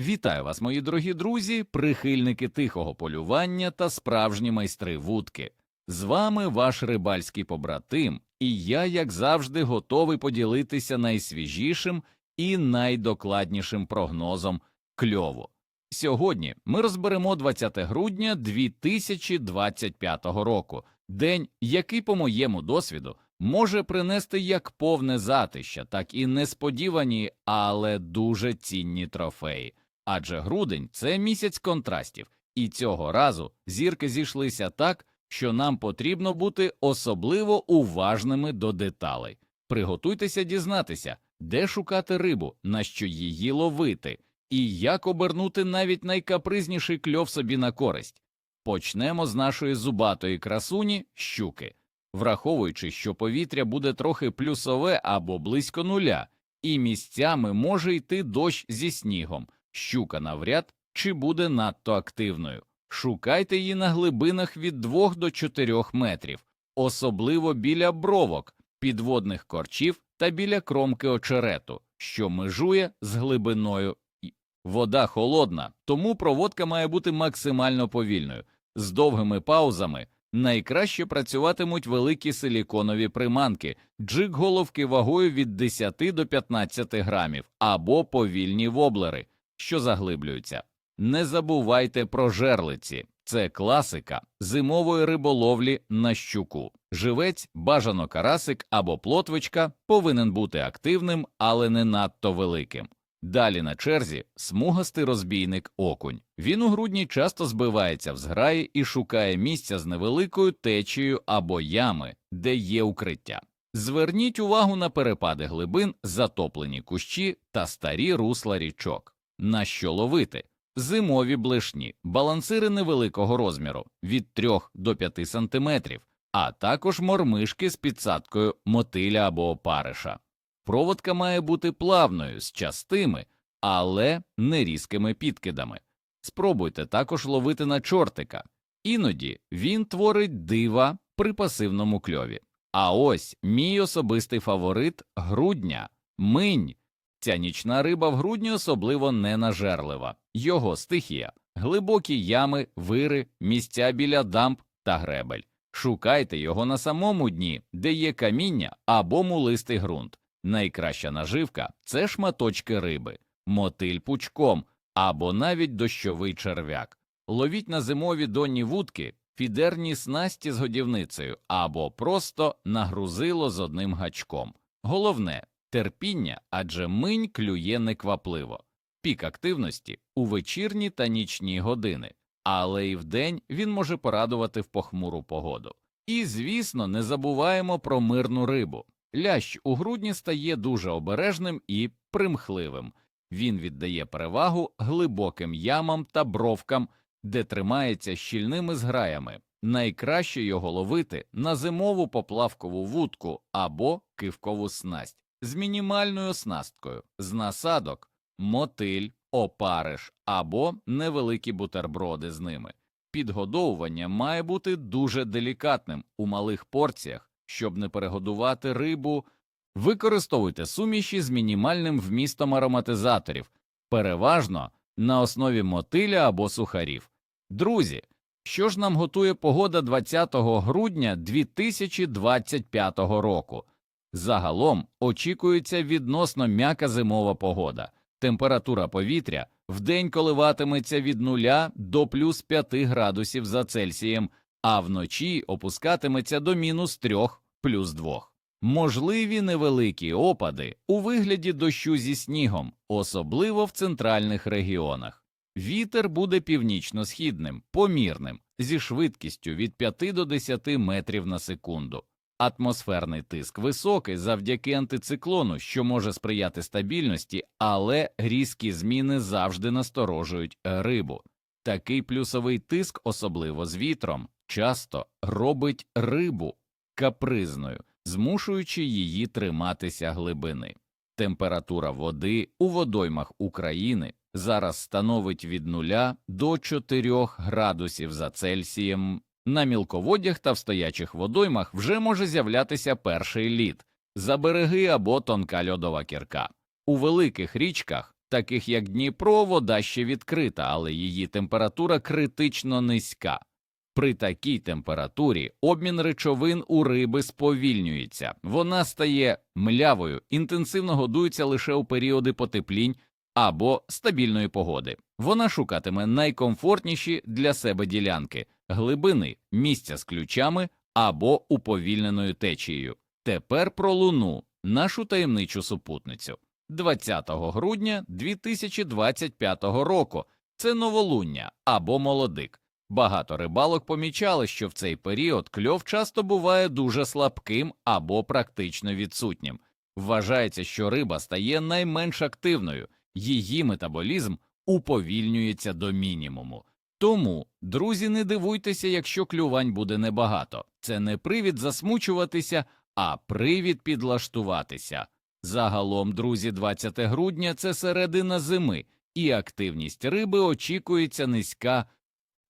Вітаю вас, мої дорогі друзі, прихильники тихого полювання та справжні майстри вудки. З вами ваш рибальський побратим, і я, як завжди, готовий поділитися найсвіжішим і найдокладнішим прогнозом кльову. Сьогодні ми розберемо 20 грудня 2025 року, день, який, по моєму досвіду, може принести як повне затища, так і несподівані, але дуже цінні трофеї. Адже грудень це місяць контрастів, і цього разу зірки зійшлися так, що нам потрібно бути особливо уважними до деталей. Приготуйтеся дізнатися, де шукати рибу, на що її ловити, і як обернути навіть найкапризніший кльов собі на користь. Почнемо з нашої зубатої красуні щуки, враховуючи, що повітря буде трохи плюсове або близько нуля, і місцями може йти дощ зі снігом. Щука навряд чи буде надто активною. Шукайте її на глибинах від 2 до 4 метрів, особливо біля бровок, підводних корчів та біля кромки очерету, що межує з глибиною. Вода холодна, тому проводка має бути максимально повільною, з довгими паузами. Найкраще працюватимуть великі силіконові приманки, джиг головки вагою від 10 до 15 грамів або повільні воблери, що заглиблюються. Не забувайте про жерлиці. Це класика зимової риболовлі на щуку. Живець, бажано карасик або плотвичка повинен бути активним, але не надто великим. Далі на черзі смугастий розбійник окунь. Він у грудні часто збивається в зграї і шукає місця з невеликою течією або ями, де є укриття. Зверніть увагу на перепади глибин, затоплені кущі та старі русла річок. На що ловити? Зимові блишні, балансири невеликого розміру від 3 до 5 см, а також мормишки з підсадкою мотиля або опариша. Проводка має бути плавною, з частими, але не різкими підкидами. Спробуйте також ловити на чортика. Іноді він творить дива при пасивному кльові. А ось мій особистий фаворит грудня минь. Ця нічна риба в грудні особливо ненажерлива. Його стихія глибокі ями, вири, місця біля дамб та гребель. Шукайте його на самому дні, де є каміння або мулистий ґрунт. Найкраща наживка це шматочки риби, мотиль пучком або навіть дощовий черв'як. Ловіть на зимові донні вудки, фідерні снасті з годівницею або просто нагрузило з одним гачком. Головне терпіння, адже минь клює неквапливо. Пік активності у вечірні та нічні години, але і вдень він може порадувати в похмуру погоду. І, звісно, не забуваємо про мирну рибу. Лящ у грудні стає дуже обережним і примхливим. Він віддає перевагу глибоким ямам та бровкам, де тримається щільними зграями. Найкраще його ловити на зимову поплавкову вудку або кивкову снасть з мінімальною оснасткою, з насадок, мотиль, опариш або невеликі бутерброди з ними. Підгодовування має бути дуже делікатним у малих порціях, щоб не перегодувати рибу. Використовуйте суміші з мінімальним вмістом ароматизаторів, переважно на основі мотиля або сухарів. Друзі, що ж нам готує погода 20 грудня 2025 року? Загалом очікується відносно м'яка зимова погода. Температура повітря вдень коливатиметься від 0 до плюс 5 градусів за Цельсієм, а вночі опускатиметься до мінус 3 плюс 2. Можливі невеликі опади у вигляді дощу зі снігом, особливо в центральних регіонах. Вітер буде північно-східним, помірним, зі швидкістю від 5 до 10 метрів на секунду. Атмосферний тиск високий завдяки антициклону, що може сприяти стабільності, але різкі зміни завжди насторожують рибу. Такий плюсовий тиск, особливо з вітром, часто робить рибу капризною, змушуючи її триматися глибини. Температура води у водоймах України зараз становить від 0 до 4 градусів за Цельсієм. На мілководдях та в стоячих водоймах вже може з'являтися перший лід, за береги або тонка льодова кірка. У великих річках таких як Дніпро, вода ще відкрита, але її температура критично низька. При такій температурі обмін речовин у риби сповільнюється, вона стає млявою, інтенсивно годується лише у періоди потеплінь або стабільної погоди. Вона шукатиме найкомфортніші для себе ділянки, глибини, місця з ключами або уповільненою течією. Тепер про луну, нашу таємничу супутницю. 20 грудня 2025 року це новолуння або молодик. Багато рибалок помічали, що в цей період кльов часто буває дуже слабким або практично відсутнім. Вважається, що риба стає найменш активною, її метаболізм уповільнюється до мінімуму. Тому, друзі, не дивуйтеся, якщо клювань буде небагато. Це не привід засмучуватися, а привід підлаштуватися. Загалом, друзі, 20 грудня це середина зими, і активність риби очікується низька.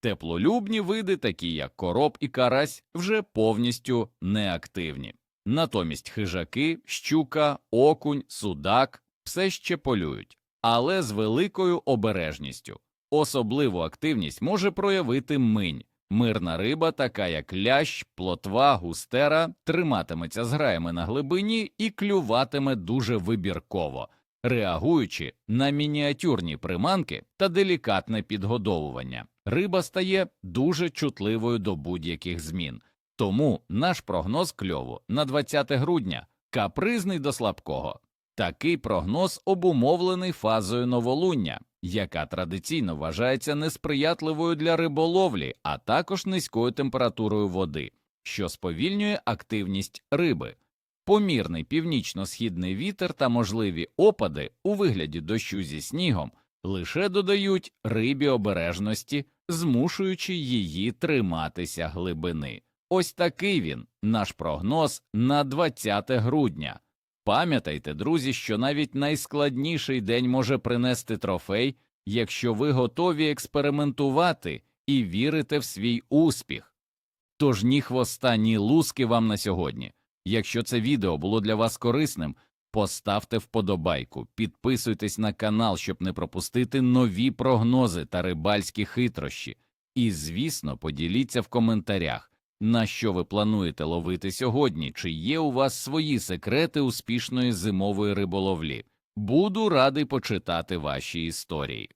Теплолюбні види, такі як короб і карась, вже повністю неактивні. Натомість хижаки, щука, окунь, судак все ще полюють, але з великою обережністю. Особливу активність може проявити минь. Мирна риба, така як лящ, плотва, густера, триматиметься з граями на глибині і клюватиме дуже вибірково, реагуючи на мініатюрні приманки та делікатне підгодовування. Риба стає дуже чутливою до будь-яких змін. Тому наш прогноз кльову на 20 грудня капризний до слабкого. Такий прогноз обумовлений фазою новолуння, яка традиційно вважається несприятливою для риболовлі, а також низькою температурою води, що сповільнює активність риби. Помірний північно-східний вітер та можливі опади у вигляді дощу зі снігом лише додають рибі обережності, змушуючи її триматися глибини. Ось такий він, наш прогноз на 20 грудня. Пам'ятайте, друзі, що навіть найскладніший день може принести трофей, якщо ви готові експериментувати і вірите в свій успіх. Тож ні хвоста, ні луски вам на сьогодні. Якщо це відео було для вас корисним, поставте вподобайку, підписуйтесь на канал, щоб не пропустити нові прогнози та рибальські хитрощі. І, звісно, поділіться в коментарях, на що ви плануєте ловити сьогодні, чи є у вас свої секрети успішної зимової риболовлі. Буду радий почитати ваші історії.